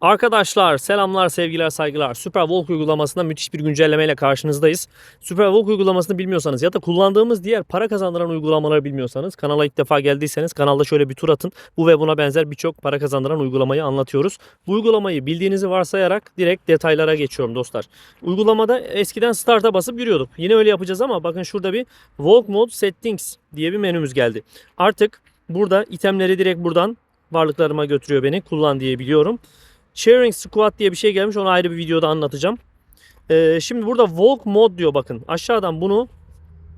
Arkadaşlar selamlar sevgiler saygılar. Superwalk uygulamasında müthiş bir güncellemeyle karşınızdayız. Superwalk uygulamasını bilmiyorsanız ya da kullandığımız diğer para kazandıran uygulamaları bilmiyorsanız kanala ilk defa geldiyseniz kanalda şöyle bir tur atın. Bu ve buna benzer birçok para kazandıran uygulamayı anlatıyoruz. Bu uygulamayı bildiğinizi varsayarak direkt detaylara geçiyorum dostlar. Uygulamada eskiden start'a basıp yürüyorduk. Yine öyle yapacağız ama bakın şurada bir Walk Mode Settings diye bir menümüz geldi. Artık burada itemleri direkt buradan varlıklarıma götürüyor beni. Kullan diye biliyorum. Sharing Squad diye bir şey gelmiş. Onu ayrı bir videoda anlatacağım. Ee, şimdi burada Walk Mode diyor bakın. Aşağıdan bunu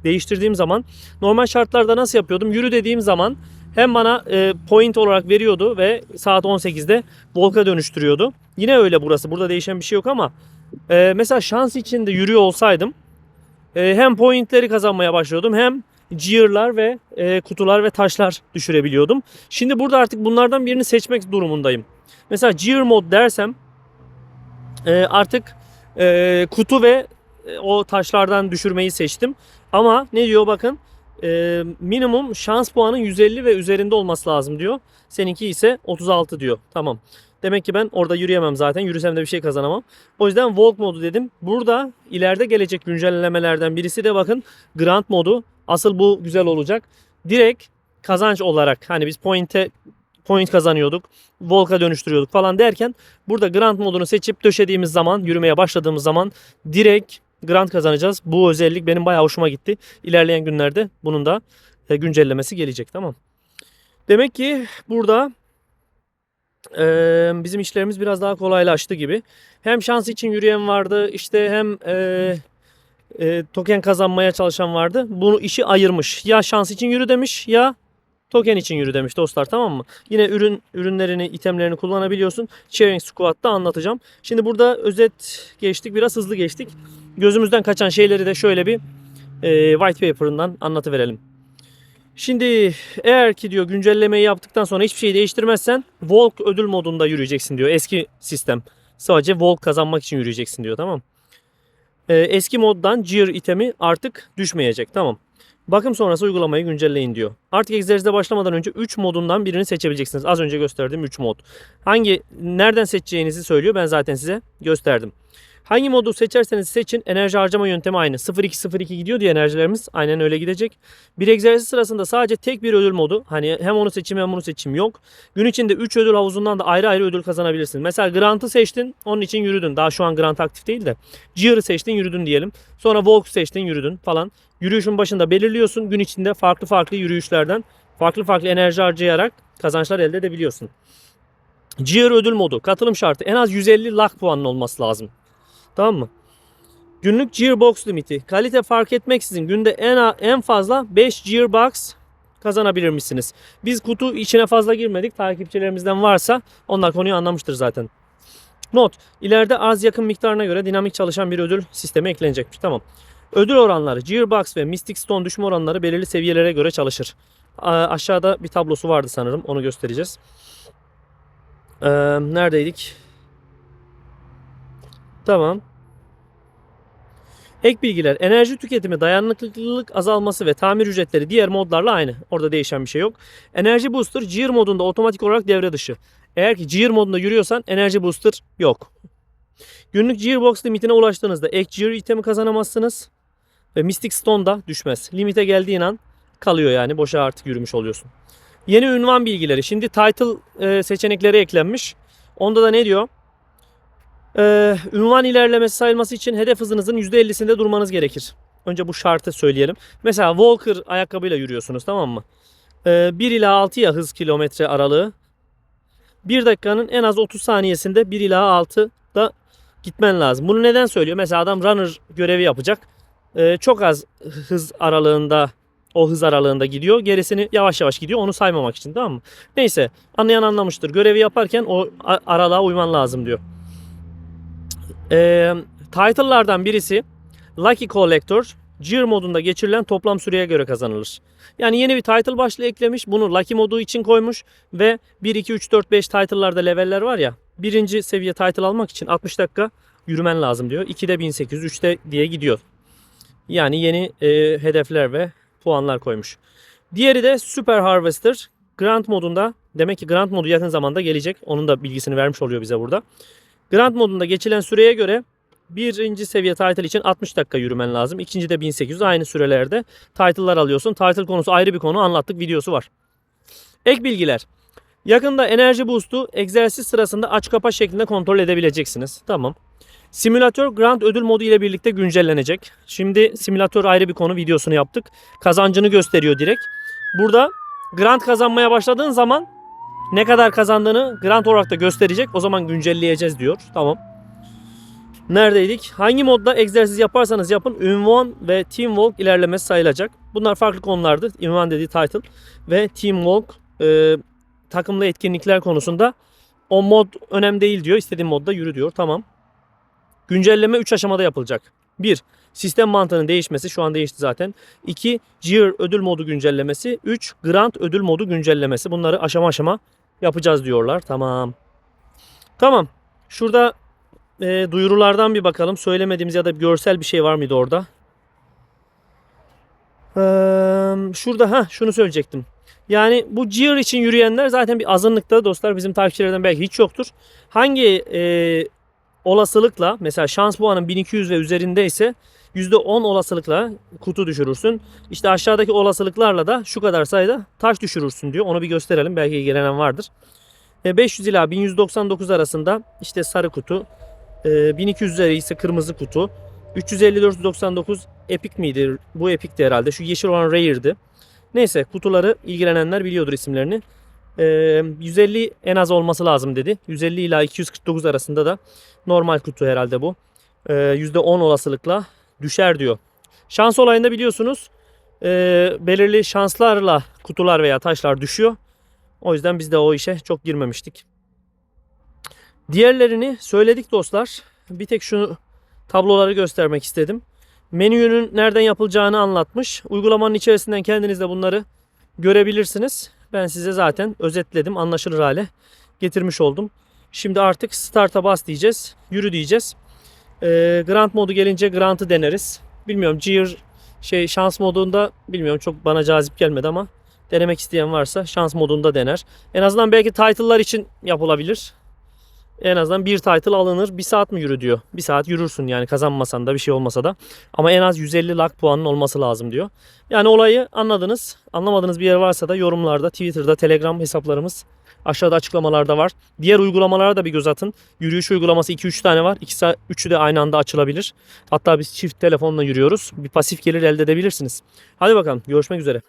değiştirdiğim zaman normal şartlarda nasıl yapıyordum? Yürü dediğim zaman hem bana e, point olarak veriyordu ve saat 18'de Volk'a dönüştürüyordu. Yine öyle burası. Burada değişen bir şey yok ama e, mesela şans içinde yürüyor olsaydım e, hem pointleri kazanmaya başlıyordum hem gear'lar ve e, kutular ve taşlar düşürebiliyordum. Şimdi burada artık bunlardan birini seçmek durumundayım. Mesela gear mod dersem e, artık e, kutu ve e, o taşlardan düşürmeyi seçtim. Ama ne diyor bakın e, minimum şans puanı 150 ve üzerinde olması lazım diyor. Seninki ise 36 diyor. Tamam. Demek ki ben orada yürüyemem zaten. Yürüsem de bir şey kazanamam. O yüzden walk modu dedim. Burada ileride gelecek güncellemelerden birisi de bakın Grand modu. Asıl bu güzel olacak. Direkt kazanç olarak hani biz point'e point kazanıyorduk. Volk'a dönüştürüyorduk falan derken burada Grand modunu seçip döşediğimiz zaman yürümeye başladığımız zaman direkt Grand kazanacağız. Bu özellik benim bayağı hoşuma gitti. İlerleyen günlerde bunun da e, güncellemesi gelecek tamam. Demek ki burada e, bizim işlerimiz biraz daha kolaylaştı gibi. Hem şans için yürüyen vardı işte hem e, token kazanmaya çalışan vardı. Bunu işi ayırmış. Ya şans için yürü demiş ya token için yürü demiş dostlar tamam mı? Yine ürün ürünlerini, itemlerini kullanabiliyorsun. Sharing Squad'da anlatacağım. Şimdi burada özet geçtik. Biraz hızlı geçtik. Gözümüzden kaçan şeyleri de şöyle bir e, white paper'ından anlatıverelim. Şimdi eğer ki diyor güncellemeyi yaptıktan sonra hiçbir şey değiştirmezsen Volk ödül modunda yürüyeceksin diyor. Eski sistem. Sadece Volk kazanmak için yürüyeceksin diyor tamam. E, eski moddan Gear itemi artık düşmeyecek tamam. Bakım sonrası uygulamayı güncelleyin diyor. Artık egzersize başlamadan önce 3 modundan birini seçebileceksiniz. Az önce gösterdiğim 3 mod. Hangi nereden seçeceğinizi söylüyor. Ben zaten size gösterdim. Hangi modu seçerseniz seçin enerji harcama yöntemi aynı. 0-2-0-2 gidiyor diye enerjilerimiz aynen öyle gidecek. Bir egzersiz sırasında sadece tek bir ödül modu. Hani hem onu seçim hem bunu seçim yok. Gün içinde 3 ödül havuzundan da ayrı ayrı ödül kazanabilirsin. Mesela Grant'ı seçtin onun için yürüdün. Daha şu an Grant aktif değil de. Gear'ı seçtin yürüdün diyelim. Sonra Walk seçtin yürüdün falan. Yürüyüşün başında belirliyorsun. Gün içinde farklı farklı yürüyüşlerden farklı farklı enerji harcayarak kazançlar elde edebiliyorsun. Gear ödül modu. Katılım şartı. En az 150 luck puanın olması lazım. Tamam mı? Günlük Gearbox limiti. Kalite fark etmeksizin günde en en fazla 5 Gearbox kazanabilir misiniz? Biz kutu içine fazla girmedik. Takipçilerimizden varsa onlar konuyu anlamıştır zaten. Not. İleride arz yakın miktarına göre dinamik çalışan bir ödül sistemi eklenecekmiş. Tamam. Ödül oranları Gearbox ve Mystic Stone düşme oranları belirli seviyelere göre çalışır. Aşağıda bir tablosu vardı sanırım. Onu göstereceğiz. Ee, neredeydik? Tamam. Ek bilgiler. Enerji tüketimi, dayanıklılık azalması ve tamir ücretleri diğer modlarla aynı. Orada değişen bir şey yok. Enerji Booster Gear modunda otomatik olarak devre dışı. Eğer ki Gear modunda yürüyorsan Enerji Booster yok. Günlük Gearbox limitine ulaştığınızda ek Gear itemi kazanamazsınız. Ve Mystic Stone da düşmez. Limite geldiğin an kalıyor yani. Boşa artık yürümüş oluyorsun. Yeni ünvan bilgileri. Şimdi title e, seçenekleri eklenmiş. Onda da ne diyor? Ee, ünvan ilerlemesi sayılması için hedef hızınızın %50'sinde durmanız gerekir. Önce bu şartı söyleyelim. Mesela Walker ayakkabıyla yürüyorsunuz tamam mı? Ee, 1 ila 6 ya hız kilometre aralığı. 1 dakikanın en az 30 saniyesinde 1 ila 6'da gitmen lazım. Bunu neden söylüyor? Mesela adam runner görevi yapacak. Ee, çok az hız aralığında o hız aralığında gidiyor. Gerisini yavaş yavaş gidiyor. Onu saymamak için tamam mı? Neyse anlayan anlamıştır. Görevi yaparken o aralığa uyman lazım diyor. Ee, title'lardan birisi Lucky Collector Gear modunda geçirilen toplam süreye göre kazanılır. Yani yeni bir title başlığı eklemiş. Bunu Lucky modu için koymuş ve 1, 2, 3, 4, 5 title'larda leveller var ya. Birinci seviye title almak için 60 dakika yürümen lazım diyor. 2'de 1800, 3'te diye gidiyor. Yani yeni e, hedefler ve puanlar koymuş. Diğeri de Super Harvester. Grand modunda Demek ki Grand modu yakın zamanda gelecek. Onun da bilgisini vermiş oluyor bize burada. Grand modunda geçilen süreye göre birinci seviye title için 60 dakika yürümen lazım. İkinci de 1800 aynı sürelerde title'lar alıyorsun. Title konusu ayrı bir konu anlattık videosu var. Ek bilgiler. Yakında enerji boost'u egzersiz sırasında aç kapa şeklinde kontrol edebileceksiniz. Tamam. Simülatör Grand ödül modu ile birlikte güncellenecek. Şimdi simülatör ayrı bir konu videosunu yaptık. Kazancını gösteriyor direkt. Burada Grand kazanmaya başladığın zaman ne kadar kazandığını Grand olarak da gösterecek. O zaman güncelleyeceğiz diyor. Tamam. Neredeydik? Hangi modda egzersiz yaparsanız yapın ünvan ve teamwork ilerlemesi sayılacak. Bunlar farklı konulardı. Ünvan dediği title ve teamwork e, takımlı etkinlikler konusunda o mod önemli değil diyor. İstediğin modda yürü diyor. Tamam. Güncelleme 3 aşamada yapılacak. 1. Sistem mantığının değişmesi şu an değişti zaten. 2. Gear ödül modu güncellemesi. 3. Grant ödül modu güncellemesi. Bunları aşama aşama yapacağız diyorlar. Tamam. Tamam. Şurada e, duyurulardan bir bakalım. Söylemediğimiz ya da görsel bir şey var mıydı orada? Ee, şurada ha şunu söyleyecektim. Yani bu Gear için yürüyenler zaten bir azınlıkta dostlar bizim takipçilerden belki hiç yoktur. Hangi e, olasılıkla mesela şans puanın 1200 ve üzerinde ise %10 olasılıkla kutu düşürürsün. İşte aşağıdaki olasılıklarla da şu kadar sayıda taş düşürürsün diyor. Onu bir gösterelim. Belki ilgilenen vardır. E, 500 ila 1199 arasında işte sarı kutu. E, 1200 üzeri ise kırmızı kutu. 350-499 Epic miydi? Bu Epic'ti herhalde. Şu yeşil olan Rare'di. Neyse kutuları ilgilenenler biliyordur isimlerini. Ee, 150 en az olması lazım dedi. 150 ila 249 arasında da normal kutu herhalde bu. Ee, %10 olasılıkla düşer diyor. Şans olayında biliyorsunuz belirli şanslarla kutular veya taşlar düşüyor. O yüzden biz de o işe çok girmemiştik. Diğerlerini söyledik dostlar. Bir tek şu tabloları göstermek istedim. Menünün nereden yapılacağını anlatmış. Uygulamanın içerisinden kendiniz de bunları görebilirsiniz. Ben size zaten özetledim. Anlaşılır hale getirmiş oldum. Şimdi artık start'a bas diyeceğiz. Yürü diyeceğiz. Ee, Grant modu gelince Grant'ı deneriz. Bilmiyorum Gear şey şans modunda bilmiyorum çok bana cazip gelmedi ama denemek isteyen varsa şans modunda dener. En azından belki title'lar için yapılabilir. En azından bir title alınır. Bir saat mi yürü diyor. Bir saat yürürsün yani kazanmasan da bir şey olmasa da. Ama en az 150 lak puanın olması lazım diyor. Yani olayı anladınız. Anlamadığınız bir yer varsa da yorumlarda, Twitter'da, Telegram hesaplarımız aşağıda açıklamalarda var. Diğer uygulamalara da bir göz atın. Yürüyüş uygulaması 2-3 tane var. İkisi, üçü de aynı anda açılabilir. Hatta biz çift telefonla yürüyoruz. Bir pasif gelir elde edebilirsiniz. Hadi bakalım görüşmek üzere.